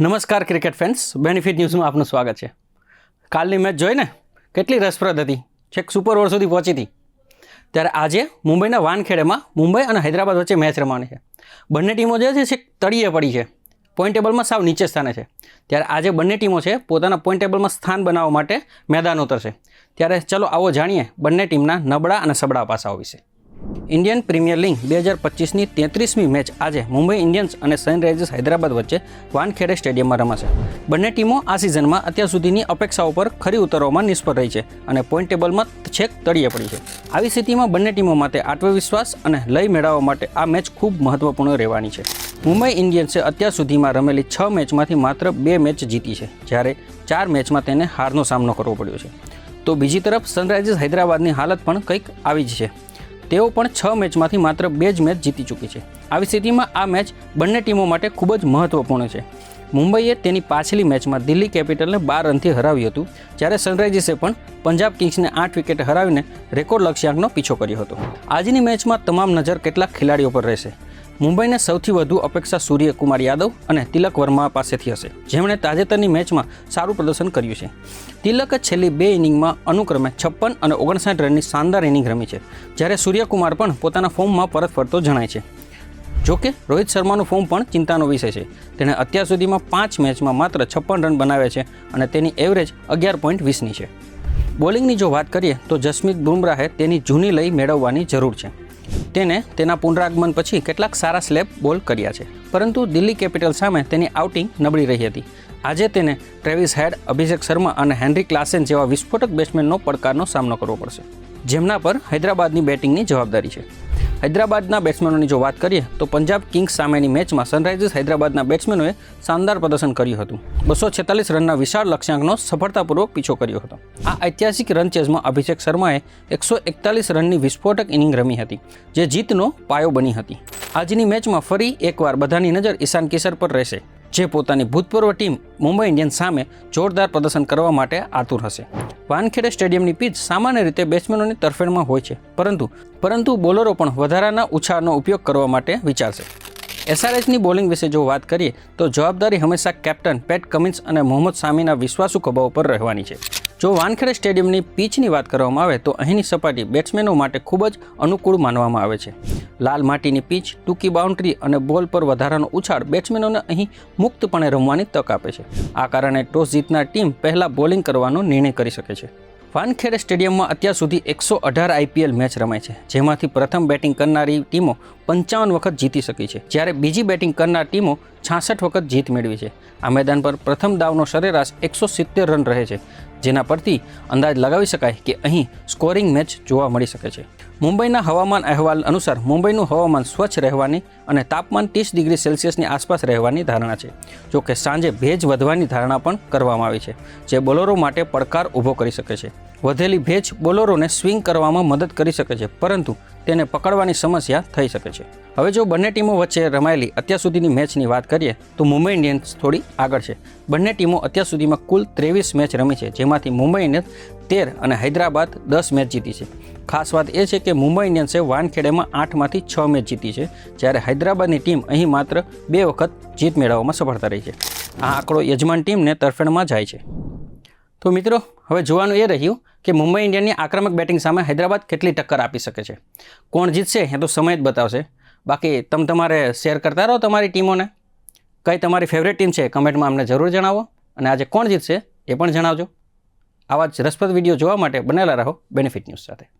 નમસ્કાર cricket fans. Benefit ન્યૂઝમાં આપનું સ્વાગત છે. કાલની મેચ જોઈને કેટલી રસપ્રદ હતી? છેક સુપર ઓવર સુધી પહોંચી હતી. ત્યારે આજે મુંબઈના વાનખેડેમાં મુંબઈ અને હૈદરાબાદ વચ્ચે મેચ રમવાની છે. બંને ટીમો જે છે છેક તળિયે પડી છે. પોઈન્ટ ટેબલમાં સાવ નીચે સ્થાને છે. ત્યારે આજે બંને ટીમો છે પોતાના પોઈન્ટ ટેબલમાં સ્થાન બનાવવા માટે મેદાન ઉતરશે. ત્યારે ચલો આવો જાણીએ બંને ટીમના નબળા અને સબળા પાસાઓ વિશે. ઇન્ડિયન પ્રીમિયર લીગ બે હજાર પચીસની તેત્રીસમી મેચ આજે મુંબઈ ઇન્ડિયન્સ અને સનરાઇઝર્સ હૈદરાબાદ વચ્ચે વાનખેડે સ્ટેડિયમમાં રમાશે. બંને ટીમો આ સિઝનમાં અત્યાર સુધીની અપેક્ષાઓ પર ખરી ઉતરવામાં નિષ્ફળ રહી છે અને પોઈન્ટ ટેબલમાં છેક તળિયે પડી છે. આવી સ્થિતિમાં બંને ટીમો માટે આત્મવિશ્વાસ અને લય મેળવવા માટે આ મેચ ખૂબ મહત્વપૂર્ણ રહેવાની છે. મુંબઈ ઇન્ડિયન્સે અત્યાર સુધીમાં રમેલી છ મેચમાંથી માત્ર બે મેચ જીતી છે, જ્યારે ચાર મેચમાં તેને હારનો સામનો કરવો પડ્યો છે. તો બીજી તરફ સનરાઇઝર્સ હૈદરાબાદની હાલત પણ કંઈક આવી જ છે. તેઓ પણ છ મેચમાંથી માત્ર બે જ મેચ જીતી ચૂકી છે. આવી સ્થિતિમાં આ મેચ બંને ટીમો માટે ખૂબ જ મહત્વપૂર્ણ છે. મુંબઈએ તેની પાછલી મેચમાં દિલ્હી કેપિટલને બાર રનથી હરાવ્યું હતું, જ્યારે સનરાઇઝર્સે પણ પંજાબ કિંગ્સને આઠ વિકેટે હરાવીને રેકોર્ડ લક્ષ્યાંકનો પીછો કર્યો હતો. આજની મેચમાં તમામ નજર કેટલાક ખેલાડીઓ પર રહેશે. મુંબઈને સૌથી વધુ અપેક્ષા સૂર્યકુમાર યાદવ અને તિલક વર્મા પાસેથી હશે, જેમણે તાજેતરની મેચમાં સારું પ્રદર્શન કર્યું છે. તિલકે છેલ્લી બે ઇનિંગમાં અનુક્રમે છપ્પન અને ઓગણસાઠ રનની શાનદાર ઇનિંગ રમી છે, જ્યારે સૂર્યકુમાર પણ પોતાના ફોર્મમાં પરત ફરતો જણાય છે. જોકે, રોહિત શર્માનું ફોર્મ પણ ચિંતાનો વિષય છે. તેણે અત્યાર સુધીમાં પાંચ મેચમાં માત્ર છપ્પન રન બનાવ્યા છે અને તેની એવરેજ અગિયાર પોઈન્ટ વીસની છે. બોલિંગની જો વાત કરીએ, તો જસમીત બુમરાહે તેની જૂની લઈ મેળવવાની જરૂર છે. તેને તેના પુનરાગમન પછી કેટલાક સારા સ્લેબ બોલ કર્યા છે. પરંતુ દિલ્હી કેપિટલ સામે તેની આઉટિંગ નબળી રહી હતી. આજે તેને ટ્રેવિસ હેડ, અભિષેક શર્મા અને હેનરી ક્લાસેન જેવા વિસ્ફોટક બેટ્સમેનનો પડકારનો સામનો કરવો પડશે. જેમના પર હૈદરાબાદની બેટિંગની જવાબદારી છે. હૈદરાબાદના બેટ્સમેનોની જો વાત કરીએ, તો પંજાબ કિંગ્સ સામેની મેચમાં સનરાઇઝર્સ હૈદરાબાદના બેટ્સમેનોએ શાનદાર પ્રદર્શન કર્યું હતું. બસો છેતાલીસ રનના વિશાળ લક્ષ્યાંકનો સફળતાપૂર્વક પીછો કર્યો હતો. આ ઐતિહાસિક રન ચેઝમાં અભિષેક શર્માએ એકસો એકતાલીસ રનની વિસ્ફોટક ઇનિંગ રમી હતી, જે જીતનો પાયો બની હતી. આજની મેચમાં ફરી એકવાર બધાની નજર ઈશાન કિશર પર રહેશે, જે પોતાની ભૂતપૂર્વ ટીમ મુંબઈ ઇન્ડિયન્સ સામે જોરદાર પ્રદર્શન કરવા માટે આતુર હશે. વાનખેડે સ્ટેડિયમની પીચ સામાન્ય રીતે બેટ્સમેનોની તરફેણમાં હોય છે. પરંતુ પરંતુ બોલરો પણ વધારાના ઉછાળનો ઉપયોગ કરવા માટે વિચારશે. એસઆરએચની બોલિંગ વિશે જો વાત કરીએ, તો જવાબદારી હંમેશા કેપ્ટન પેટ કમિન્સ અને મોહમ્મદ સામીના વિશ્વાસુ ખભાઓ પર રહેવાની છે. જો વાનખેડે સ્ટેડિયમની પીચની વાત કરવામાં આવે તો અહીંની સપાટી બેટ્સમેનો માટે ખૂબ જ અનુકૂળ માનવામાં આવે છે. લાલ માટીની પીચ, ટૂંકી બાઉન્ડ્રી અને બોલ પર વધારાનો ઉછાળ બેટ્સમેનોને અહીં મુક્તપણે રમવાની તક આપે છે. આ કારણે ટોસ જીતનાર ટીમ પહેલાં બોલિંગ કરવાનો નિર્ણય કરી શકે છે. વાનખેડે સ્ટેડિયમમાં અત્યાર સુધી એકસો અઢાર આઈપીએલ મેચ રમાય છે, જેમાંથી પ્રથમ બેટિંગ કરનારી ટીમો પંચાવન વખત જીતી શકી છે, જ્યારે બીજી બેટિંગ કરનાર ટીમો છાસઠ વખત જીત મેળવી છે. આ મેદાન પર પ્રથમ દાવનો સરેરાશ એકસો સિત્તેર રન રહે છે. જેના પરથી અંદાજ લગાવી શકાય કે અહીં સ્કોરિંગ મેચ જોવા મળી શકે છે. મુંબઈના હવામાન અહેવાલ અનુસાર મુંબઈનું હવામાન સ્વચ્છ રહેવાની અને તાપમાન ત્રીસ ડિગ્રી સેલ્સિયસની આસપાસ રહેવાની ધારણા છે, જોકે સાંજે ભેજ વધવાની ધારણા પણ કરવામાં આવી છે, જે બોલરો માટે પડકાર ઊભો કરી શકે છે. વધેલી ભેજ બોલરોને સ્વિંગ કરવામાં મદદ કરી શકે છે, પરંતુ તેને પકડવાની સમસ્યા થઈ શકે છે. હવે જો બંને ટીમો વચ્ચે રમાયેલી અત્યાર સુધીની મેચની વાત કરીએ, તો મુંબઈ ઇન્ડિયન્સ થોડી આગળ છે. બંને ટીમો અત્યાર સુધીમાં કુલ ત્રેવીસ મેચ રમી છે, જેમાંથી મુંબઈ ઇન્ડિયન્સ તેર અને હૈદરાબાદ દસ મેચ જીતી છે. ખાસ વાત એ છે કે મુંબઈ ઇન્ડિયન્સે વાનખેડેમાં આઠમાંથી છ મેચ જીતી છે, જ્યારે હૈદરાબાદની ટીમ અહીં માત્ર બે વખત જીત મેળવવામાં સફળતા રહી છે. આ આંકડો યજમાન ટીમને તરફેણમાં જાય છે. તો મિત્રો, હવે જોવાનું એ રહ્યું કે મુંબઈ ઇન્ડિયનની આક્રમક બેટિંગ સામે હૈદરાબાદ કેટલી ટક્કર આપી શકે છે. કોણ જીતશે એ તો સમય જ બતાવશે. બાકી તમે તમારે શેર કરતા રહો તમારી ટીમોને. કઈ તમારી ફેવરેટ ટીમ છે કમેન્ટમાં અમને જરૂર જણાવો અને આજે કોણ જીતશે એ પણ જણાવજો. આવા જ રસપ્રદ વીડિયો જોવા માટે બનેલા રહો બેનિફિટ ન્યૂઝ સાથે.